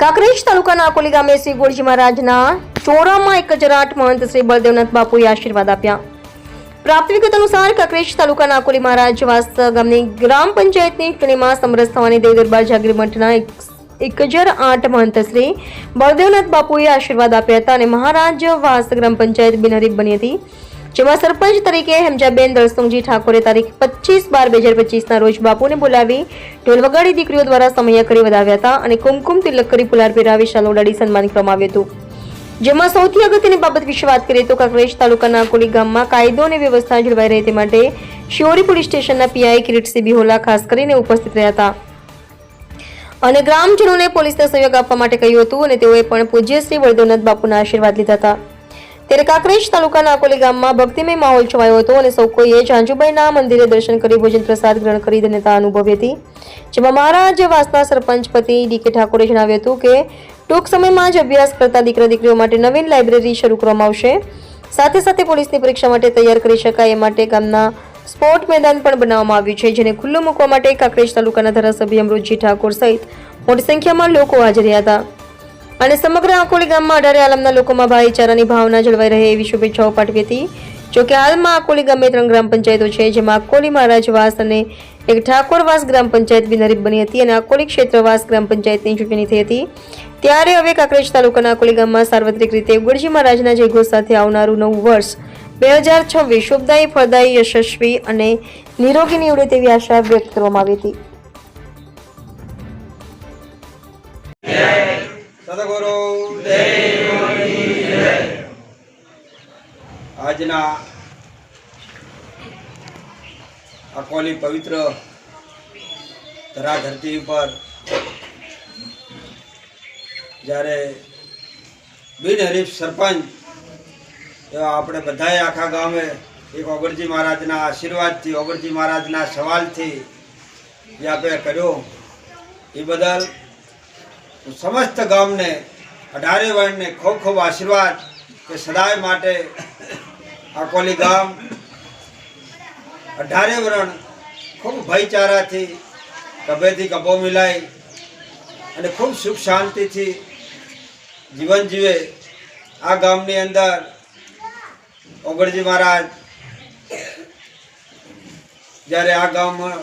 કાંકરેજ તાલુકાના અકોલી ગામે શ્રી ગોળજી મહારાજના ચોરામાં એક હજાર આઠ મહંત શ્રી બળદેવનાથ બાપુએ આશીર્વાદ આપ્યા. પ્રાપ્ત વિગત અનુસાર કાંકરેજ તાલુકાના અકોલી મહારાજ વાસ ગામની ગ્રામ પંચાયતની ચૂંટણીમાં સમરસ થવાની દેવ દરબાર જાગીર મઠના એક હજાર આઠ મહંત શ્રી બળદેવનાથ બાપુએ આશીર્વાદ આપ્યા હતા અને મહારાજ વાસ ગ્રામ પંચાયત બિનહરીફ બની હતી. જેમાં સરપંચ તરીકે હેમજાબેન દલસુંગજી ઠાકોરે તારીખ પચીસ બાર બે હજાર પચીસના રોજ બાપુને બોલાવી ઢોલ વગાડી દીકરીઓ દ્વારા સમય કરી વધાવ્યા હતા અને કુમકુમ તિલક કરી પુલાર પહેરાવી શાલ ઉડાડી સન્માન કરવામાં આવ્યું હતું. જેમાં સૌથી અગત્યની બાબત વિશે વાત કરીએ તો કાંકરેજ તાલુકાના કોલી ગામમાં કાયદો અને વ્યવસ્થા જળવાઈ રહે તે માટે શિયોરી પોલીસ સ્ટેશનના પીઆઈ કિરીટસિંહ બિહોલા ખાસ કરીને ઉપસ્થિત રહ્યા હતા. અને ગ્રામજનોને પોલીસને સહયોગ આપવા માટે કહ્યું હતું અને તેઓએ પણ પૂજ્ય શ્રી વરદોનાથ બાપુના આશીર્વાદ લીધા હતા. ત્યારે કાંકરેજ તાલુકાના અકોલી ગામમાં ભક્તિમય માહોલ છવાયો હતો અને સૌ કોઈએ જાંજુબાઈના મંદિરે દર્શન કરી ભોજન પ્રસાદ ગ્રહણ કરી ધન્યતા અનુભવી હતી. જેમાં મહારાજ વાસના સરપંચ પતિ ડી કે ઠાકોરે જણાવ્યું હતું કે, ટૂંક સમયમાં જ અભ્યાસ કરતા દીકરા દીકરીઓ માટે નવીન લાઇબ્રેરી શરૂ કરવામાં આવશે. સાથે સાથે પોલીસની પરીક્ષા માટે તૈયાર કરી શકાય એ માટે ગામના સ્પોર્ટ મેદાન પણ બનાવવામાં આવ્યું છે, જેને ખુલ્લું મૂકવા માટે કાંકરેજ તાલુકાના ધારાસભ્ય અમૃતજી ઠાકોર સહિત મોટી સંખ્યામાં લોકો હાજર રહ્યા હતા. અને સમગ્ર આકોલી ગામમાં અઢારે આલમના લોકોમાં ભાઈચારાની ભાવના જળવાઈ રહે એવી શુભેચ્છાઓ પાઠવી હતી. જોકે હાલમાં આકોલી ગામે ત્રણ ગ્રામ પંચાયતો છે, જેમાં આકોલી મહારાજવાસ અને એક ઠાકોરવાસ ગ્રામ પંચાયત બિનહરીફ બની હતી અને આકોલી ક્ષેત્રવાસ ગ્રામ પંચાયતની ચૂંટણી થઈ હતી. ત્યારે હવે કાંકરેજ તાલુકાના આકોલી ગામમાં સાર્વત્રિક રીતે ઉગડજી મહારાજના જયઘોષ સાથે આવનારું નવું વર્ષ બે હજાર છવ્વીસ શુભદાયી, ફળદાયી, યશસ્વી અને નિરોગી નીવડે તેવી આશા વ્યક્ત કરવામાં આવી હતી. આજના અકોલી પવિત્ર ધરા ધરતી ઉપર જ્યારે બિનહરીફ સરપંચ એવા આપણે બધાએ આખા ગામે એક ઓગરજી મહારાજના આશીર્વાદથી ઓગરજી મહારાજના સવાલથી જે આપણે કર્યો, એ બદલ હું સમસ્ત ગામને અઢારે વર્ણને ખૂબ ખૂબ આશીર્વાદ કે સદાય માટે અકોલી ગામ, અઢારે વરણ, ખૂબ ભાઈચારાથી કભેથી કભો મિલાઈ અને ખૂબ સુખ શાંતિથી જીવન જીવે. આ ગામની અંદર ઓગળજી મહારાજ, જ્યારે આ ગામમાં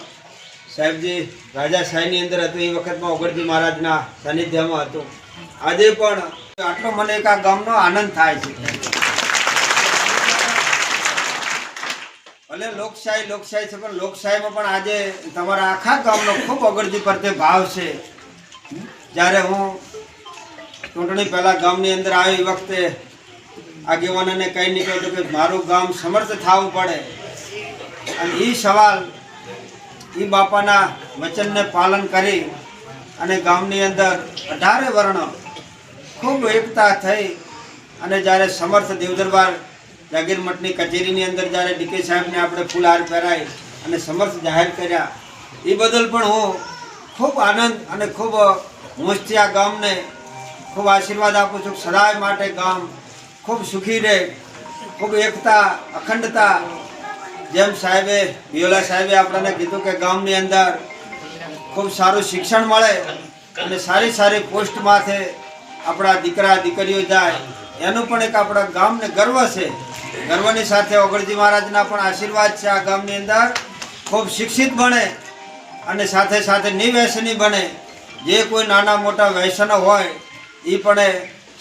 સાહેબજી રાજા શાહીની અંદર હતું, એ વખતમાં ઓગળજી મહારાજના સાનિધ્યમાં હતું. આજે પણ આટલો મને એક આ ગામનો આનંદ થાય છે. ભલે લોકશાહી લોકશાહી છે, પણ લોકશાહીમાં પણ આજે તમારા આખા ગામનો ખૂબ અગરજી પડતે ભાવ છે. જ્યારે હું ચૂંટણી પહેલાં ગામની અંદર આવી વખતે આગેવાનોને કહી નીકળ્યો કે મારું ગામ સમર્થ થવું પડે. અને એ સવાલ એ બાપાના વચનને પાલન કરી અને ગામની અંદર અઢારે વર્ણ ખૂબ એકતા થઈ અને જ્યારે સમર્થ દેવદરબાર જાગીર મઠની કચેરીની અંદર જ્યારે ડીકે સાહેબને આપણે ફૂલહાર પહેરાય અને સમર્થ જાહેર કર્યા, એ બદલ પણ હું ખૂબ આનંદ અને ખૂબ હોંશથી આ ગામને ખૂબ આશીર્વાદ આપું છું. સદાય માટે ગામ ખૂબ સુખી રહે, ખૂબ એકતા, અખંડતા. જેમ સાહેબે બિયોલા સાહેબે આપણને કીધું કે ગામની અંદર ખૂબ સારું શિક્ષણ મળે અને સારી સારી પોસ્ટ માથે આપણા દીકરા, દીકરીઓ જાય, એનું પણ એક આપણા ગામને ગર્વ છે. ગર્વની સાથે ઓગળજી મહારાજના પણ આશીર્વાદ છે આ ગામની અંદર. ખૂબ શિક્ષિત બને અને સાથે સાથે નિવ્યસની બને. જે કોઈ નાના મોટા વ્યસનો હોય, એ પણ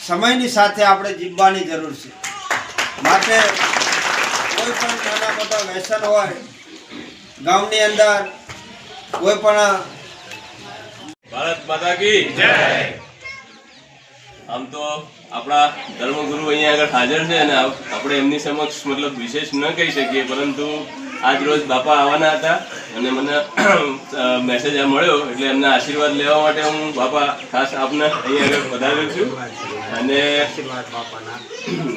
સમયની સાથે આપણે જીવવાની જરૂર છે. માટે કોઈ પણ નાના મોટા વ્યસન હોય, ગામની અંદર કોઈ પણ ભારત માતા કી આમ તો આપણા ધર્મગુરુ અહીંયા આગળ હાજર છે અને આપણે એમની સમક્ષ મતલબ વિશેષ ન કહી શકીએ, પરંતુ આજ રોજ બાપા આવવાના હતા અને મને મેસેજ આ મળ્યો એટલે એમના આશીર્વાદ લેવા માટે હું બાપા ખાસ આપને અહીંયા આગળ વધાર્યો છું. અને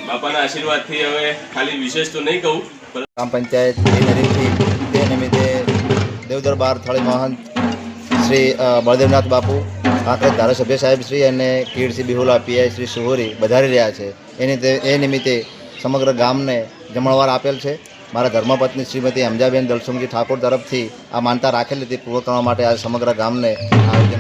બાપાના આશીર્વાદથી હવે ખાલી વિશેષ તો નહીં કહું ગ્રામ પંચાયત તે નિમિત્તે દેવદરબાર સ્થળે મહંત શ્રી બળદેવનાથ બાપુ કાંકરેજ ધારાસભ્ય સાહેબ શ્રી અને કીર્તિસિંહ બિહુલા પીઆઈ શ્રી સુહોરી વધારી રહ્યા છે. એની એ નિમિત્તે સમગ્ર ગામને જમણવાર આપેલ છે. મારા ધર્મપત્ની શ્રીમતી અમજાબેન દલસુમજી ઠાકોર તરફથી આ માનતા રાખેલી હતી પૂર્વ કરવા માટે આ સમગ્ર ગામને આયોજન